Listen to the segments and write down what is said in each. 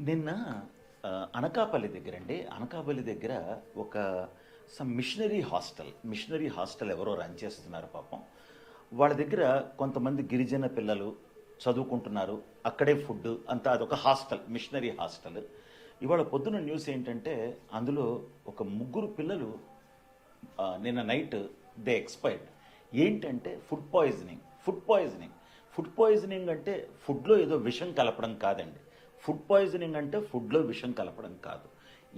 నిన్న అనకాపల్లి దగ్గర అండి అనకాపల్లి దగ్గర ఒక some missionary hostel missionary hostel ఎవరో రన్ చేస్తున్నారు పాపం. వాళ్ళ దగ్గర కొంతమంది గిరిజన పిల్లలు చదువుకుంటున్నారు. అక్కడే ఫుడ్ అంతా అదొక హాస్టల్ మిషనరీ హాస్టల్ ఇవాళ పొద్దున న్యూస్ ఏంటంటే అందులో ఒక ముగ్గురు పిల్లలు నిన్న నైట్ దే ఎక్స్పైర్డ్ ఏంటంటే food poisoning food poisoning food poisoning అంటే ఫుడ్లో ఏదో విషం కలపడం కాదండి. ఫుడ్ పాయిజనింగ్ అంటే ఫుడ్లో విషం కలపడం కాదు.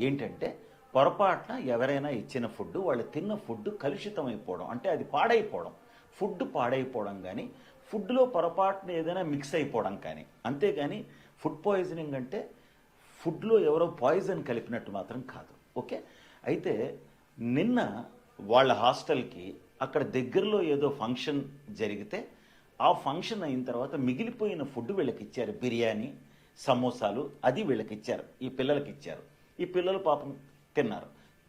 ఏంటంటే పొరపాటున ఎవరైనా ఇచ్చిన ఫుడ్ వాళ్ళు తిన్న ఫుడ్ కలుషితం అయిపోవడం అంటే అది పాడైపోవడం. ఫుడ్ పాడైపోవడం కానీ ఫుడ్లో పొరపాటున ఏదైనా మిక్స్ అయిపోవడం కానీ అంతేగాని ఫుడ్ పాయిజనింగ్ అంటే ఫుడ్లో ఎవరో పాయిజన్ కలిపినట్టు మాత్రం కాదు. ఓకే? అయితే నిన్న వాళ్ళ హాస్టల్కి అక్కడ దగ్గరలో ఏదో ఫంక్షన్ జరిగితే ఆ ఫంక్షన్ అయిన తర్వాత మిగిలిపోయిన ఫుడ్ వీళ్ళకి ఇచ్చారు బిర్యానీ. సమోసాలు అది వీళ్ళకి ఇచ్చారు ఈ పిల్లలకి ఇచ్చారు ఈ పిల్లలు పాపం తిన్నారు.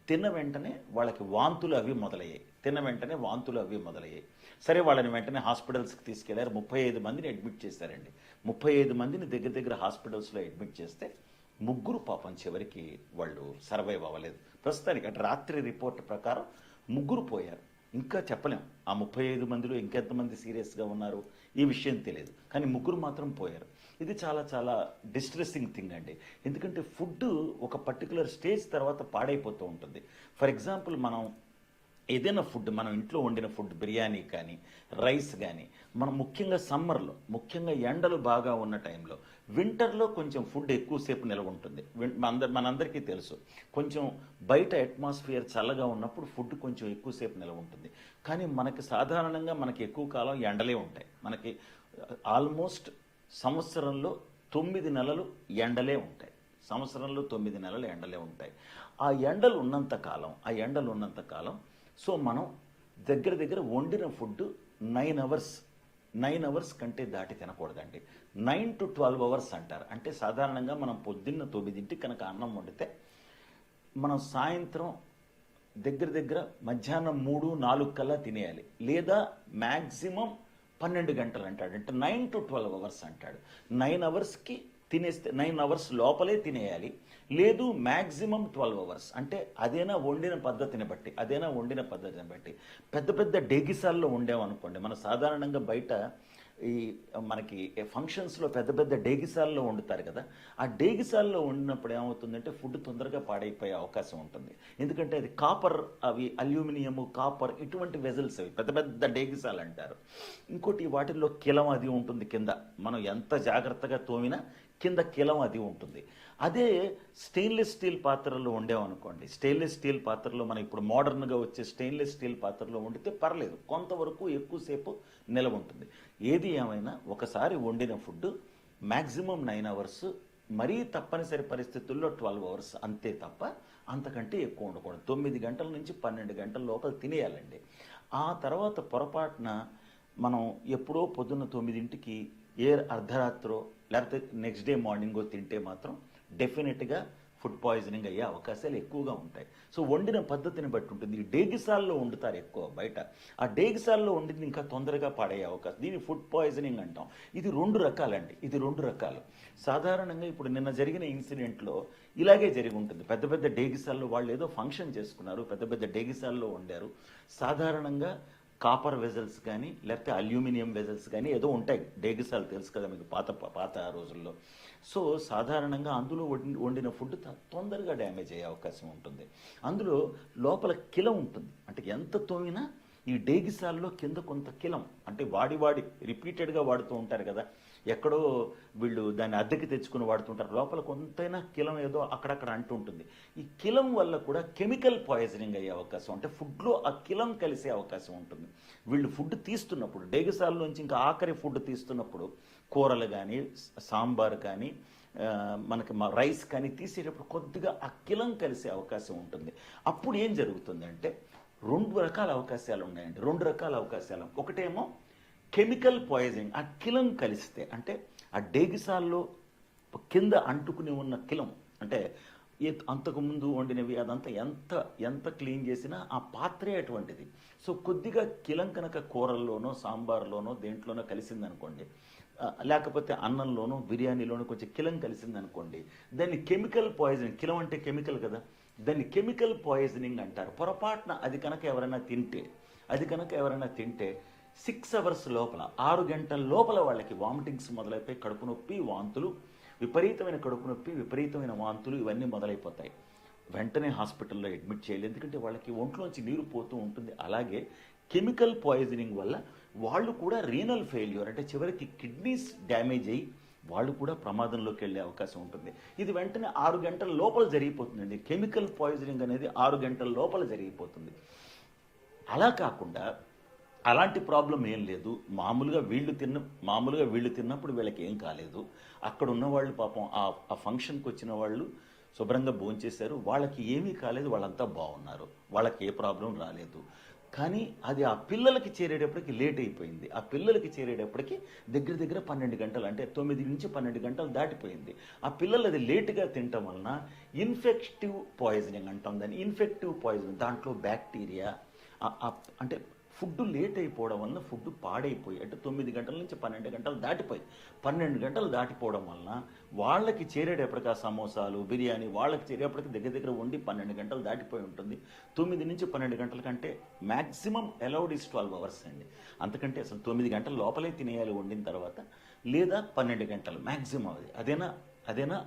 తిన్న వెంటనే వాళ్ళకి వాంతులు అవి మొదలయ్యాయి. తిన్న వెంటనే వాంతులు అవి మొదలయ్యాయి. సరే వాళ్ళని వెంటనే హాస్పిటల్స్కి తీసుకెళ్ళారు. ముప్పై ఐదు మందిని అడ్మిట్ చేశారండి. ముప్పై ఐదు మందిని దగ్గర దగ్గర హాస్పిటల్స్లో అడ్మిట్ చేస్తే ముగ్గురు పాపం చివరికి వాళ్ళు సర్వైవ్ అవ్వలేదు. ప్రస్తుతానికి అంటే రాత్రి రిపోర్ట్ ప్రకారం ముగ్గురు పోయారు. ఇంకా చెప్పలేం. ఆ ముప్పై ఐదు మందిలో ఇంకెంతమంది సీరియస్గా ఉన్నారు? ఈ విషయం తెలియదు. కానీ ముగ్గురు మాత్రం పోయారు. ఇది చాలా చాలా డిస్ట్రెస్సింగ్ థింగ్ అండి. ఎందుకంటే ఫుడ్ ఒక పర్టికులర్ స్టేజ్ తర్వాత పాడైపోతూ ఉంటుంది. ఫర్ ఎగ్జాంపుల్ మనం ఏదైనా ఫుడ్ మనం ఇంట్లో వండిన ఫుడ్ బిర్యానీ కానీ రైస్ కానీ మనం ముఖ్యంగా సమ్మర్లో ముఖ్యంగా ఎండలు బాగా ఉన్న టైంలో వింటర్లో కొంచెం ఫుడ్ ఎక్కువసేపు నిల్వ ఉంటుంది విన్- మనందరికీ తెలుసు. కొంచెం బయట అట్మాస్ఫియర్ చల్లగా ఉన్నప్పుడు ఫుడ్ కొంచెం ఎక్కువసేపు నిల్వ ఉంటుంది కానీ మనకి సాధారణంగా మనకి ఎక్కువ కాలం ఎండలే ఉంటాయి. మనకి ఆల్మోస్ట్ సంవత్సరంలో తొమ్మిది నెలలు ఎండలే ఉంటాయి. సంవత్సరంలో తొమ్మిది నెలలు ఎండలే ఉంటాయి. ఆ ఎండలు ఉన్నంత కాలం ఆ ఎండలు ఉన్నంత కాలం సో మనం దగ్గర దగ్గర వండిన food nine hours nine hours కంటే దాటి తినకూడదండి. నైన్ టు ట్వెల్వ్ అవర్స్ అంటారు. అంటే సాధారణంగా మనం పొద్దున్న తొమ్మిదింటికి కనుక అన్నం వండితే మనం సాయంత్రం దగ్గర దగ్గర మధ్యాహ్నం మూడు నాలుగు కల్లా తినేయాలి. లేదా మ్యాక్సిమం పన్నెండు గంటలు అంటాడు. అంటే నైన్ టు ట్వెల్వ్ అవర్స్ అంటాడు. నైన్ అవర్స్కి తినేస్తే నైన్ అవర్స్ లోపలే తినేయాలి. లేదు మ్యాక్సిమం ట్వెల్వ్ అవర్స్. అంటే అదేనా వండిన పద్ధతిని బట్టి అదేనా వండిన పద్ధతిని బట్టి. పెద్ద పెద్ద డేగిసాల్లో వండామనుకోండి మనం సాధారణంగా బయట ఈ మనకి ఫంక్షన్స్లో పెద్ద పెద్ద డేగిసాల్లో వండుతారు కదా. ఆ డేగిసాల్లో వండినప్పుడు ఏమవుతుందంటే ఫుడ్ తొందరగా పాడైపోయే అవకాశం ఉంటుంది. ఎందుకంటే అది కాపర్ అవి అల్యూమినియము కాపర్ ఇటువంటి వెజల్స్ అవి పెద్ద పెద్ద డేగిసాలు అంటారు ఇంకోటి వాటిల్లో కిలం అది ఉంటుంది కింద. మనం ఎంత జాగ్రత్తగా తోమినా కింద కిలం అది ఉంటుంది. అదే స్టెయిన్లెస్ స్టీల్ పాత్రలో వండామనుకోండి స్టెయిన్లెస్ స్టీల్ పాత్రలో మనం ఇప్పుడు మోడర్న్గా వచ్చే స్టెయిన్లెస్ స్టీల్ పాత్రలో వండితే పర్లేదు కొంతవరకు ఎక్కువసేపు నిలవ ఉంటుంది. ఏది ఏమైనా ఒకసారి వండిన ఫుడ్ మ్యాక్సిమం నైన్ అవర్స్ మరీ తప్పనిసరి పరిస్థితుల్లో ట్వెల్వ్ అవర్స్ అంతే తప్ప అంతకంటే ఎక్కువ ఉండకూడదు. తొమ్మిది గంటల నుంచి పన్నెండు గంటల లోపల తినేయాలండి. ఆ తర్వాత పొరపాటున మనం ఎప్పుడో పొద్దున్న తొమ్మిదింటికి ఏ అర్ధరాత్రో లేకపోతే నెక్స్ట్ డే మార్నింగో తింటే మాత్రం డెఫినెట్గా ఫుడ్ పాయిజనింగ్ అయ్యే అవకాశాలు ఎక్కువగా ఉంటాయి. సో వండిన పద్ధతిని బట్టి ఉంటుంది. ఈ డేగిసాల్లో వండుతారు ఎక్కువ బయట. ఆ డేగిసాల్లో వండింది ఇంకా తొందరగా పాడయ్యే అవకాశం. దీన్ని ఫుడ్ పాయిజనింగ్ అంటాం. ఇది రెండు రకాలండి. ఇది రెండు రకాలు. సాధారణంగా ఇప్పుడు నిన్న జరిగిన ఇన్సిడెంట్లో ఇలాగే జరిగి ఉంటుంది. పెద్ద పెద్ద డేగిసాల్లో వాళ్ళు ఏదో ఫంక్షన్ చేసుకున్నారు. పెద్ద పెద్ద డేగిసాల్లో వండారు. సాధారణంగా కాపర్ వెజల్స్ కానీ లేకపోతే అల్యూమినియం వెజల్స్ కానీ ఏదో ఉంటాయి. డేగిసాలు తెలుసు కదా మీకు పాత పాత రోజుల్లో. సో సాధారణంగా అందులో వండి వండిన ఫుడ్ తొందరగా డ్యామేజ్ అయ్యే అవకాశం ఉంటుంది. అందులో లోపల కిలం ఉంటుంది. అంటే ఎంత తోమినా ఈ డేగిసాల్లో కింద కొంత కిలం అంటే వాడి వాడి రిపీటెడ్గా వాడుతూ ఉంటారు కదా. ఎక్కడో వీళ్ళు దాన్ని అద్దెకి తెచ్చుకుని వాడుతుంటారు. లోపల కొంతైనా కిలం ఏదో అక్కడక్కడ అంటుంటుంది ఈ కిలం వల్ల కూడా కెమికల్ పాయిజనింగ్ అయ్యే అవకాశం అంటే ఫుడ్లో ఆ కిలం కలిసే అవకాశం ఉంటుంది. వీళ్ళు ఫుడ్ తీస్తున్నప్పుడు డేగసాల నుంచి ఇంకా ఆఖరి ఫుడ్ తీస్తున్నప్పుడు కూరలు కానీ సాంబార్ కానీ మనకి మా రైస్ కానీ తీసేటప్పుడు కొద్దిగా ఆ కిలం కలిసే అవకాశం ఉంటుంది. అప్పుడు ఏం జరుగుతుందంటే రెండు రకాల అవకాశాలు ఉన్నాయండి. రెండు రకాల అవకాశాలు. ఒకటేమో కెమికల్ పాయిజనింగ్ ఆ కిలం కలిస్తే అంటే ఆ డేగిసాల్లో కింద అంటుకుని ఉన్న కిలం అంటే అంతకుముందు వండినవి అదంతా ఎంత ఎంత క్లీన్ చేసినా ఆ పాత్రే అటువంటిది. సో కొద్దిగా కిలం కనుక కూరల్లోనో సాంబార్లోనో దేంట్లోనో కలిసిందనుకోండి లేకపోతే అన్నంలోనూ బిర్యానీలోనూ కొంచెం కిలం కలిసింది అనుకోండి దాన్ని కెమికల్ పాయిజనింగ్ కిలం అంటే కెమికల్ కదా దాన్ని కెమికల్ పాయిజనింగ్ అంటారు. పొరపాటున అది కనుక ఎవరైనా తింటే అది కనుక ఎవరైనా తింటే సిక్స్ అవర్స్ లోపల ఆరు గంటల లోపల వాళ్ళకి వామిటింగ్స్ మొదలైపోయి కడుపు నొప్పి వాంతులు విపరీతమైన కడుపు నొప్పి విపరీతమైన వాంతులు ఇవన్నీ మొదలైపోతాయి. వెంటనే హాస్పిటల్లో అడ్మిట్ చేయాలి. ఎందుకంటే వాళ్ళకి ఒంట్లోంచి నీరు పోతూ ఉంటుంది. అలాగే కెమికల్ పాయిజనింగ్ వల్ల వాళ్ళు కూడా రీనల్ ఫెయిల్యూర్ అంటే చివరికి కిడ్నీస్ డ్యామేజ్ అయ్యి వాళ్ళు కూడా ప్రమాదంలోకి వెళ్ళే అవకాశం ఉంటుంది. ఇది వెంటనే ఆరు గంటల లోపల జరిగిపోతుందండి. కెమికల్ పాయిజనింగ్ అనేది ఆరు గంటల లోపల జరిగిపోతుంది. అలా కాకుండా అలాంటి ప్రాబ్లం ఏం లేదు. మామూలుగా వీళ్ళు తిన్న మామూలుగా వీళ్ళు తిన్నప్పుడు వీళ్ళకి ఏం కాలేదు. అక్కడ ఉన్న వాళ్ళు పాపం ఆ ఆ ఫంక్షన్కి వచ్చిన వాళ్ళు శుభ్రంగా భోంచేశారు వాళ్ళకి ఏమీ కాలేదు. వాళ్ళంతా బాగున్నారు. వాళ్ళకి ఏ ప్రాబ్లం రాలేదు. కానీ అది ఆ పిల్లలకి చేరేటప్పటికి లేట్ అయిపోయింది. ఆ పిల్లలకి చేరేటప్పటికి దగ్గర దగ్గర పన్నెండు గంటలు అంటే తొమ్మిది నుంచి పన్నెండు గంటలు దాటిపోయింది. ఆ పిల్లలు అది లేటుగా తినటం వలన ఇన్ఫెక్టివ్ పాయిజనింగ్ అంటాం దాన్ని. Infective poisoning. దాంట్లో బ్యాక్టీరియా అంటే ఫుడ్ లేట్ అయిపోవడం వలన ఫుడ్ పాడైపోయి అంటే తొమ్మిది గంటల నుంచి పన్నెండు గంటలు దాటిపోయి పన్నెండు గంటలు దాటిపోవడం వలన వాళ్ళకి చేరేటప్పటికి ఆ సమోసాలు బిర్యానీ వాళ్ళకి చేరేటప్పటికి దగ్గర దగ్గర వండి పన్నెండు గంటలు దాటిపోయి ఉంటుంది. తొమ్మిది నుంచి పన్నెండు గంటల కంటే maximum allowed is twelve hours అండి. అంతకంటే అసలు తొమ్మిది గంటల లోపలే తినేయాలి వండిన తర్వాత లేదా పన్నెండు గంటలు మ్యాక్సిమం అది. అదేనా? అదేనా?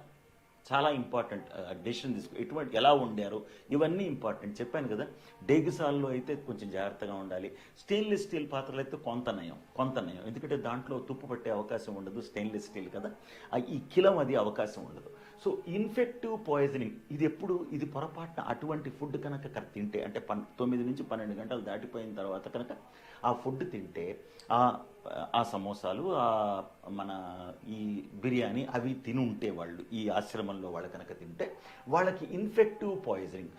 చాలా ఇంపార్టెంట్ డెసిషన్ తీసుకు ఎటువంటి ఎలా వండారు ఇవన్నీ ఇంపార్టెంట్ చెప్పాను కదా డేగిసాల్లో అయితే కొంచెం జాగ్రత్తగా ఉండాలి. స్టెయిన్లెస్ స్టీల్ పాత్రలు అయితే కొంత నయం కొంత నయం. ఎందుకంటే దాంట్లో తుప్పు పట్టే అవకాశం ఉండదు స్టెయిన్లెస్ స్టీల్ కదా. ఈ కిలం అది అవకాశం ఉండదు. సో ఇన్ఫెక్టివ్ పాయిజనింగ్ ఇది ఎప్పుడు ఇది పొరపాటున అటువంటి ఫుడ్ కనుక కనుక తింటే అంటే పన్ తొమ్మిది నుంచి పన్నెండు గంటలు దాటిపోయిన తర్వాత కనుక ఆ ఫుడ్ తింటే ఆ సమోసాలు ఆ మన ఈ బిర్యానీ అవి తినుంటే వాళ్ళు ఈ ఆశ్రమంలో వాళ్ళు కనుక తింటే వాళ్ళకి ఇన్ఫెక్టివ్ పాయిజనింగ్.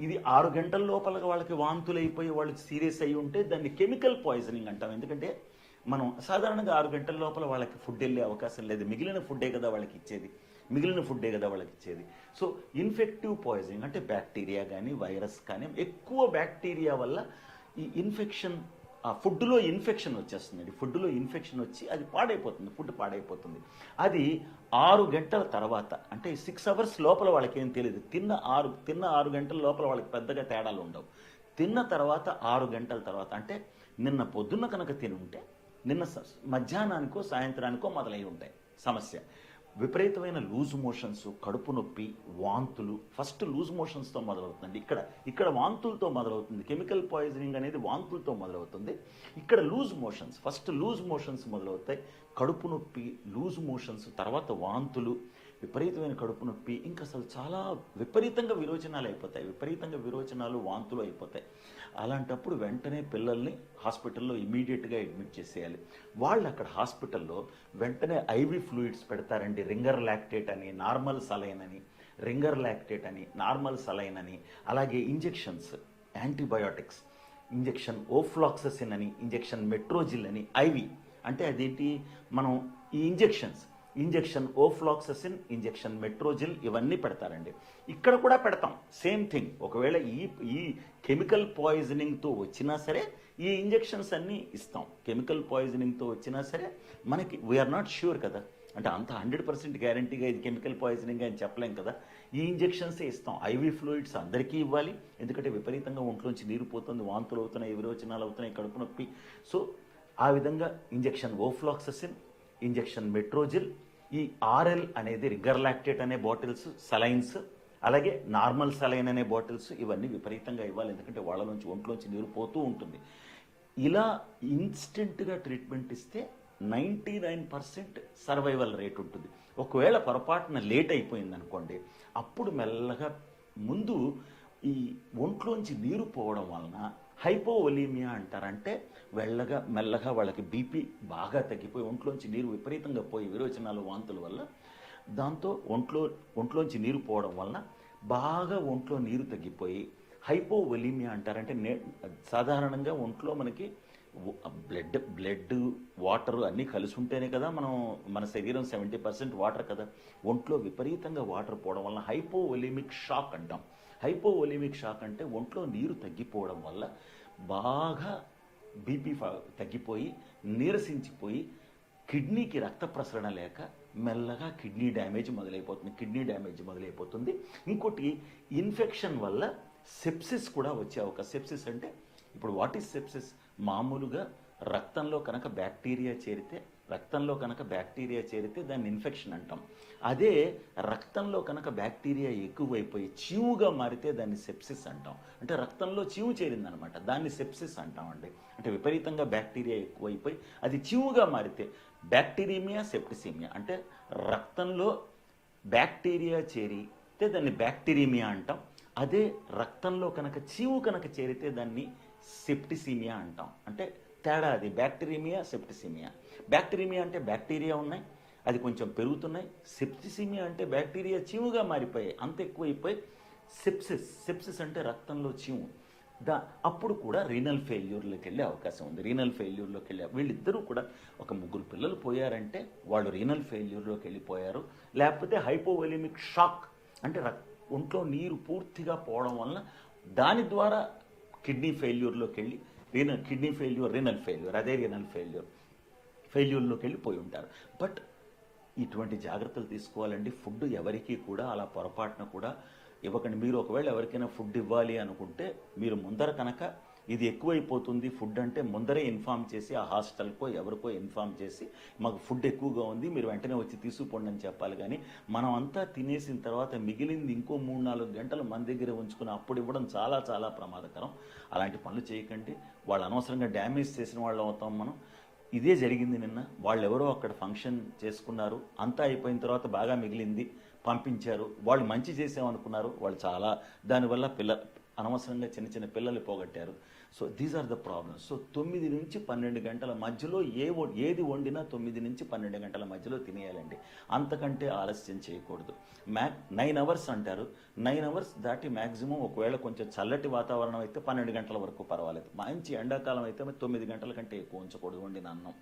ఇది ఆరు గంటల లోపల వాళ్ళకి వాంతులు అయిపోయి వాళ్ళకి సీరియస్ అయి ఉంటే దాన్ని కెమికల్ పాయిజనింగ్ అంటాం. ఎందుకంటే మనం సాధారణంగా ఆరు గంటల లోపల వాళ్ళకి ఫుడ్ వెళ్ళే అవకాశం లేదు. మిగిలిన ఫుడ్డే కదా వాళ్ళకి ఇచ్చేది. మిగిలిన ఫుడ్డే కదా వాళ్ళకి ఇచ్చేది. సో ఇన్ఫెక్టివ్ పాయిజనింగ్ అంటే బ్యాక్టీరియా కానీ వైరస్ కానీ ఎక్కువ బ్యాక్టీరియా వల్ల ఈ ఇన్ఫెక్షన్ ఆ ఫుడ్లో ఇన్ఫెక్షన్ వచ్చేస్తుందండి. ఫుడ్లో ఇన్ఫెక్షన్ వచ్చి అది పాడైపోతుంది. ఫుడ్ పాడైపోతుంది. అది ఆరు గంటల తర్వాత అంటే సిక్స్ అవర్స్ లోపల వాళ్ళకి ఏం తెలియదు తిన్న ఆరు తిన్న ఆరు గంటల లోపల వాళ్ళకి పెద్దగా తేడాలు ఉండవు. తిన్న తర్వాత ఆరు గంటల తర్వాత అంటే నిన్న పొద్దున్న కనుక తిని ఉంటే నిన్న స- మధ్యాహ్నానికో సాయంత్రానికో మొదలై ఉంటాయి సమస్య. విపరీతమైన లూజ్ మోషన్స్ కడుపు నొప్పి వాంతులు. ఫస్ట్ లూజ్ మోషన్స్తో మొదలవుతుంది ఇక్కడ ఇక్కడ వాంతులతో మొదలవుతుంది. కెమికల్ పాయిజనింగ్ అనేది వాంతులతో మొదలవుతుంది. ఇక్కడ loose motions first loose motions మొదలవుతాయి. కడుపు నొప్పి లూజ్ మోషన్స్ తర్వాత వాంతులు. విపరీతమైన కడుపు నొప్పి ఇంకా అసలు చాలా విపరీతంగా విరోచనాలు అయిపోతాయి. విపరీతంగా విరోచనాలు వాంతులు అయిపోతాయి. అలాంటప్పుడు వెంటనే పిల్లల్ని హాస్పిటల్లో ఇమీడియట్గా అడ్మిట్ చేసేయాలి. వాళ్ళు అక్కడ హాస్పిటల్లో వెంటనే ఐవి ఫ్లూయిడ్స్ పెడతారండి. రింగర్ లాక్టేట్ అని నార్మల్ సలైన్ అని రింగర్ లాక్టేట్ అని నార్మల్ సలైన్ అని అలాగే ఇంజెక్షన్స్ యాంటీబయోటిక్స్ ఇంజెక్షన్ ఓఫ్లాక్ససిన్ అని ఇంజెక్షన్ మెట్రోజిల్ అని ఐవి అంటే అదేంటి? మనం ఈ injections injection ofloxacin injection Metrogyl ఇవన్నీ పెడతారండి. ఇక్కడ కూడా పెడతాం సేమ్ థింగ్. ఒకవేళ ఈ ఈ కెమికల్ పాయిజనింగ్తో వచ్చినా సరే ఈ ఇంజెక్షన్స్ అన్నీ ఇస్తాం. కెమికల్ పాయిజనింగ్తో వచ్చినా సరే మనకి వీఆర్ నాట్ ష్యూర్ కదా. అంటే అంత హండ్రెడ్ పర్సెంట్ గ్యారంటీగా ఇది కెమికల్ పాయిజనింగ్ అని చెప్పలేం కదా. ఈ ఇంజెక్షన్సే ఇస్తాం. ఐవి ఫ్లూయిడ్స్ అందరికీ ఇవ్వాలి. ఎందుకంటే విపరీతంగా ఒంట్లోంచి నీరు పోతుంది వాంతులు అవుతున్నాయి విరోచనాలు అవుతున్నాయి కడుపు నొప్పి. సో ఆ విధంగా ఇంజెక్షన్ ఓఫ్లాక్ససిన్ ఇంజెక్షన్ మెట్రోజిల్ ఈ ఆర్ఎల్ అనేది రిగర్లాక్టేట్ అనే బాటిల్స్ సలైన్స్ అలాగే నార్మల్ సలైన్ అనే బాటిల్స్ ఇవన్నీ విపరీతంగా ఇవ్వాలి. ఎందుకంటే వాళ్ళ నుంచి ఒంట్లోంచి నీరు పోతూ ఉంటుంది. ఇలా ఇన్స్టెంట్గా ట్రీట్మెంట్ ఇస్తే ninety nine percent survival rate ఉంటుంది. ఒకవేళ పొరపాటున లేట్ అయిపోయింది అనుకోండి అప్పుడు మెల్లగా ముందు ఈ ఒంట్లోంచి నీరు పోవడం వలన హైపోవలీమియా అంటారంటే వెళ్ళగా మెల్లగా వాళ్ళకి బీపీ బాగా తగ్గిపోయి ఒంట్లోంచి నీరు విపరీతంగా పోయి విరోచనాలు వాంతుల వల్ల దాంతో ఒంట్లో ఒంట్లోంచి నీరు పోవడం వలన బాగా ఒంట్లో నీరు తగ్గిపోయి హైపోవలీమియా అంటారంటే నే సాధారణంగా ఒంట్లో మనకి బ్లడ్ బ్లడ్ వాటర్ అన్నీ కలిసి ఉంటేనే కదా మనం మన శరీరం సెవెంటీ పర్సెంట్ వాటర్ కదా. ఒంట్లో విపరీతంగా వాటర్ పోవడం వలన హైపోవలీమిక్ షాక్ అంటాం. హైపోవలిమిక్ షాక్ అంటే ఒంట్లో నీరు తగ్గిపోవడం వల్ల బాగా బీపీ తగ్గిపోయి నీరసించిపోయి కిడ్నీకి రక్త ప్రసరణ లేక మెల్లగా కిడ్నీ డ్యామేజ్ మొదలైపోతుంది కిడ్నీ డ్యామేజ్ మొదలైపోతుంది. ఇంకోటి ఇన్ఫెక్షన్ వల్ల సెప్సిస్ కూడా వచ్చే అవకాశం సెప్సిస్ అంటే ఇప్పుడు వాట్ ఈస్ సెప్సిస్? మామూలుగా రక్తంలో కనుక బ్యాక్టీరియా చేరితే రక్తంలో కనుక బ్యాక్టీరియా చేరితే దాన్ని ఇన్ఫెక్షన్ అంటాం. అదే రక్తంలో కనుక బ్యాక్టీరియా ఎక్కువైపోయి చీవుగా మారితే దాన్ని సెప్సిస్ అంటాం. అంటే రక్తంలో చీవు చేరిందనమాట. దాన్ని సెప్సిస్ అంటామండి. అంటే విపరీతంగా బ్యాక్టీరియా ఎక్కువైపోయి అది చీవుగా మారితే బ్యాక్టీరియమియా సెప్టిసిమియా. అంటే రక్తంలో బ్యాక్టీరియా చేరితే దాన్ని బ్యాక్టీరియమియా అంటాం. అదే రక్తంలో కనుక చీవు కనుక చేరితే దాన్ని సెప్టిసీమియా అంటాం. అంటే తేడా అది బ్యాక్టీరియమియా సెప్టిసిమియా బ్యాక్టీరియమియా అంటే బ్యాక్టీరియా ఉన్నాయి అది కొంచెం పెరుగుతున్నాయి. సెప్టిసిమియా అంటే బ్యాక్టీరియా చీముగా మారిపోయాయి అంత ఎక్కువైపోయి సెప్సిస్ సెప్సిస్ అంటే రక్తంలో చీము. దా అప్పుడు కూడా రీనల్ ఫెయిల్యూర్లోకి వెళ్ళే అవకాశం ఉంది. రీనల్ ఫెయిల్యూర్లోకి వెళ్ళే వీళ్ళిద్దరూ కూడా ఒక ముగ్గురు పిల్లలు పోయారంటే వాళ్ళు రీనల్ ఫెయిల్యూర్లోకి వెళ్ళిపోయారు. లేకపోతే హైపోవలిమిక్ షాక్ అంటే రక్ ఒంట్లో నీరు పూర్తిగా పోవడం వలన దాని ద్వారా కిడ్నీ ఫెయిల్యూర్లోకి వెళ్ళి renal kidney failure renal failure అదే రీనల్ ఫెయిల్యూర్ ఫెయిల్యూర్లోకి వెళ్ళిపోయి ఉంటారు. బట్ ఇటువంటి జాగ్రత్తలు తీసుకోవాలండి. ఫుడ్ ఎవరికీ కూడా అలా పొరపాటున కూడా ఇవ్వకండి. మీరు ఒకవేళ ఎవరికైనా ఫుడ్ ఇవ్వాలి అనుకుంటే మీరు ముందర కనుక ఇది ఎక్కువైపోతుంది. ఫుడ్ అంటే ముందరే ఇన్ఫామ్ చేసి ఆ హాస్టల్కో ఎవరికో ఇన్ఫామ్ చేసి మాకు ఫుడ్ ఎక్కువగా ఉంది మీరు వెంటనే వచ్చి తీసుకుపోండి అని చెప్పాలి. కానీ మనం అంతా తినేసిన తర్వాత మిగిలింది ఇంకో మూడు నాలుగు గంటలు మన దగ్గర ఉంచుకుని అప్పుడు ఇవ్వడం చాలా చాలా ప్రమాదకరం. అలాంటి పనులు చేయకండి. వాళ్ళు అనవసరంగా డ్యామేజ్ చేసిన వాళ్ళు అవుతాం మనం. ఇదే జరిగింది నిన్న. వాళ్ళు ఎవరో అక్కడ ఫంక్షన్ చేసుకున్నారు. అంతా అయిపోయిన తర్వాత బాగా మిగిలింది. పంపించారు. వాళ్ళు మంచి చేసామనుకున్నారు వాళ్ళు చాలా దానివల్ల పిల్ల అనవసరంగా చిన్న చిన్న పిల్లలు పోగొట్టారు. So these are the problems so తొమ్మిది నుంచి పన్నెండు గంటల మధ్యలో ఏ ఏది వండినా తొమ్మిది నుంచి పన్నెండు గంటల మధ్యలో తినేయాలండి. అంతకంటే ఆలస్యం చేయకూడదు. మ్యాక్ నైన్ అవర్స్ అంటారు. నైన్ అవర్స్ దాటి మ్యాక్సిమం ఒకవేళ కొంచెం చల్లటి వాతావరణం అయితే పన్నెండు గంటల వరకు పర్వాలేదు. మంచి ఎండాకాలం అయితే తొమ్మిది గంటల కంటే ఎక్కువ ఉంచకూడదు వండిన అన్నం.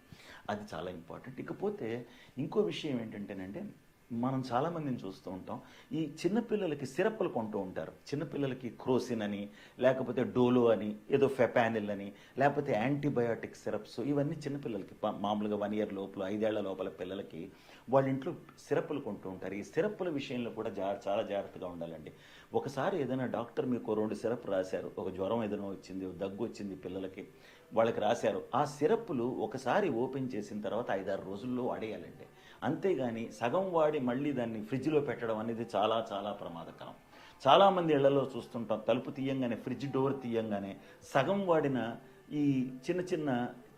అది చాలా ఇంపార్టెంట్. ఇకపోతే ఇంకో విషయం ఏంటంటేనంటే మనం చాలామందిని చూస్తూ ఉంటాం. ఈ చిన్నపిల్లలకి సిరప్లు కొంటూ ఉంటారు. చిన్నపిల్లలకి క్రోసిన్ అని లేకపోతే డోలో అని ఏదో ఫెపానిల్ అని లేకపోతే యాంటీబయాటిక్ సిరప్స్ ఇవన్నీ చిన్నపిల్లలకి మామూలుగా వన్ ఇయర్ లోపల ఐదేళ్ళ లోపల పిల్లలకి వాళ్ళ ఇంట్లో సిరప్లు కొంటూ ఉంటారు. ఈ సిరప్ల విషయంలో కూడా జా చాలా జాగ్రత్తగా ఉండాలండి. ఒకసారి ఏదైనా డాక్టర్ మీకు రెండు సిరప్ రాశారు. ఒక జ్వరం ఏదైనా వచ్చింది దగ్గు వచ్చింది పిల్లలకి వాళ్ళకి రాశారు. ఆ సిరప్లు ఒకసారి ఓపెన్ చేసిన తర్వాత ఐదారు రోజుల్లో వాడేయాలండి. అంతేగాని సగం వాడి మళ్ళీ దాన్ని ఫ్రిడ్జ్లో పెట్టడం అనేది చాలా చాలా ప్రమాదకరం. చాలామంది ఇళ్ళలో చూస్తుంటాం తలుపు తీయంగానే ఫ్రిడ్జ్ డోర్ తీయంగానే సగం వాడిన ఈ చిన్న చిన్న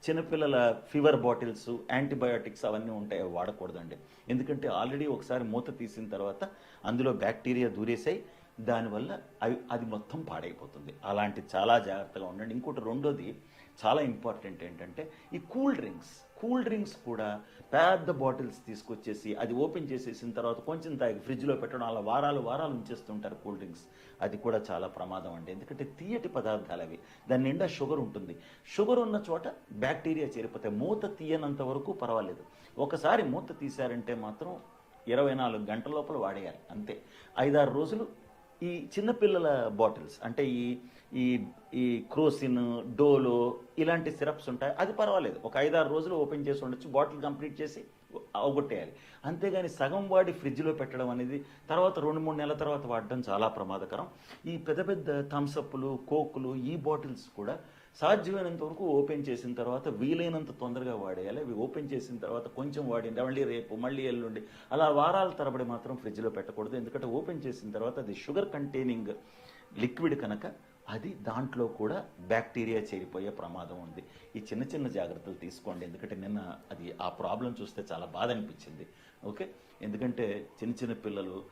చిన్నపిల్లల ఫీవర్ బాటిల్స్ యాంటీబయాటిక్స్ అవన్నీ ఉంటాయి అవి వాడకూడదండి. ఎందుకంటే ఆల్రెడీ ఒకసారి మూత తీసిన తర్వాత అందులో బ్యాక్టీరియా దూరేసాయి దానివల్ల అవి అది మొత్తం పాడైపోతుంది. అలాంటి చాలా జాగ్రత్తగా ఉండండి. ఇంకోటి రెండోది చాలా ఇంపార్టెంట్ ఏంటంటే ఈ కూల్ డ్రింక్స్ కూల్ డ్రింక్స్ కూడా పెద్ద బాటిల్స్ తీసుకొచ్చేసి అది ఓపెన్ చేసేసిన తర్వాత కొంచెం తాగి ఫ్రిడ్జ్లో పెట్టడం అలా వారాలు వారాలు ఉంచేస్తుంటారు కూల్ డ్రింక్స్. అది కూడా చాలా ప్రమాదం అండి. ఎందుకంటే తీయటి పదార్థాలు అవి. దాని నిండా షుగర్ ఉంటుంది. షుగర్ ఉన్న చోట బ్యాక్టీరియా చేరిపోతాయి మూత తీయనంత వరకు పర్వాలేదు. ఒకసారి మూత తీశారంటే మాత్రం ఇరవై నాలుగు గంటల లోపల వాడేయాలి. అంతే. ఐదారు రోజులు ఈ చిన్నపిల్లల బాటిల్స్ అంటే ఈ ఈ ఈ క్రోసిన్ డోలో ఇలాంటి సిరప్స్ ఉంటాయి. అది పర్వాలేదు. ఒక ఐదారు రోజులు ఓపెన్ చేసి ఉండొచ్చు. బాటిల్ కంప్లీట్ చేసి అవగొట్టేయాలి. అంతేగాని సగం వాడి ఫ్రిడ్జ్లో పెట్టడం అనేది తర్వాత రెండు మూడు నెలల తర్వాత వాడడం చాలా ప్రమాదకరం. ఈ పెద్ద పెద్ద థమ్సప్లు కోకులు ఈ బాటిల్స్ కూడా సాధ్యమైనంత వరకు ఓపెన్ చేసిన తర్వాత వీలైనంత తొందరగా వాడేయాలి. అవి ఓపెన్ చేసిన తర్వాత కొంచెం వాడింది మళ్ళీ రేపు మళ్ళీ ఎల్లుండి అలా వారాల తరబడి మాత్రం ఫ్రిడ్జ్లో పెట్టకూడదు. ఎందుకంటే ఓపెన్ చేసిన తర్వాత అది షుగర్ కంటైనింగ్ లిక్విడ్ కనుక అది దాంట్లో కూడా బ్యాక్టీరియా చేరిపోయే ప్రమాదం ఉంది. ఈ చిన్న చిన్న జాగ్రత్తలు తీసుకోండి. ఎందుకంటే నిన్న అది ఆ ప్రాబ్లం చూస్తే చాలా బాధ అనిపించింది. ఓకే? ఎందుకంటే చిన్న చిన్న పిల్లలు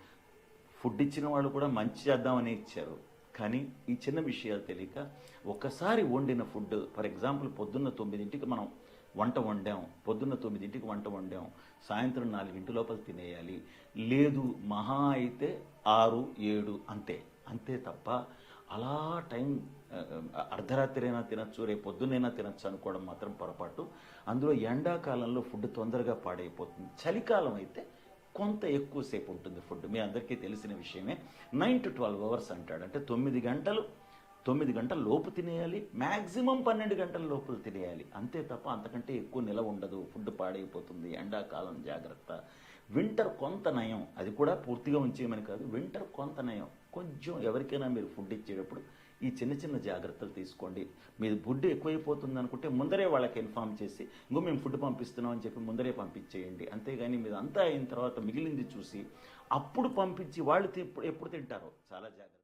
ఫుడ్ ఇచ్చిన వాళ్ళు కూడా మంచి చేద్దామని ఇచ్చారు. కానీ ఈ చిన్న విషయాలు తెలియక ఒక్కసారి వండిన ఫుడ్ ఫర్ ఎగ్జాంపుల్ పొద్దున్న తొమ్మిదింటికి మనం వంట వండాం పొద్దున్న తొమ్మిదింటికి వంట వండాం సాయంత్రం నాలుగింటి లోపల తినేయాలి. లేదు మహా అయితే ఆరు ఏడు అంతే. అంతే తప్ప అలా టైం అర్ధరాత్రి అయినా తినచ్చు రేపు పొద్దున్నైనా తినచ్చు అనుకోవడం మాత్రం పొరపాటు. అందులో ఎండాకాలంలో ఫుడ్ తొందరగా పాడైపోతుంది. చలికాలం అయితే కొంత ఎక్కువసేపు ఉంటుంది ఫుడ్. మీ అందరికీ తెలిసిన విషయమే. నైన్ టు ట్వెల్వ్ అవర్స్ అంటాడు. అంటే తొమ్మిది గంటలు తొమ్మిది గంటల లోపు తినేయాలి. మ్యాక్సిమం పన్నెండు గంటల లోపల తినేయాలి. అంతే తప్ప అంతకంటే ఎక్కువ నిల ఉండదు. ఫుడ్ పాడైపోతుంది. ఎండాకాలం జాగ్రత్త. వింటర్ కొంత నయం. అది కూడా పూర్తిగా ఉంచేయమని కాదు. వింటర్ కొంత నయం. కొంచెం ఎవరికైనా మీరు ఫుడ్ ఇచ్చేటప్పుడు ఈ చిన్న చిన్న జాగ్రత్తలు తీసుకోండి. మీరు ఫుడ్ ఎక్కువైపోతుంది అనుకుంటే ముందరే వాళ్ళకి ఇన్ఫామ్ చేసి ఇంకో మేము ఫుడ్ పంపిస్తున్నాం అని చెప్పి ముందరే పంపించేయండి. అంతేగాని మీరు అంతా అయిన తర్వాత మిగిలింది చూసి అప్పుడు పంపించి వాళ్ళు ఎప్పుడు తింటారో చాలా జాగ్రత్త.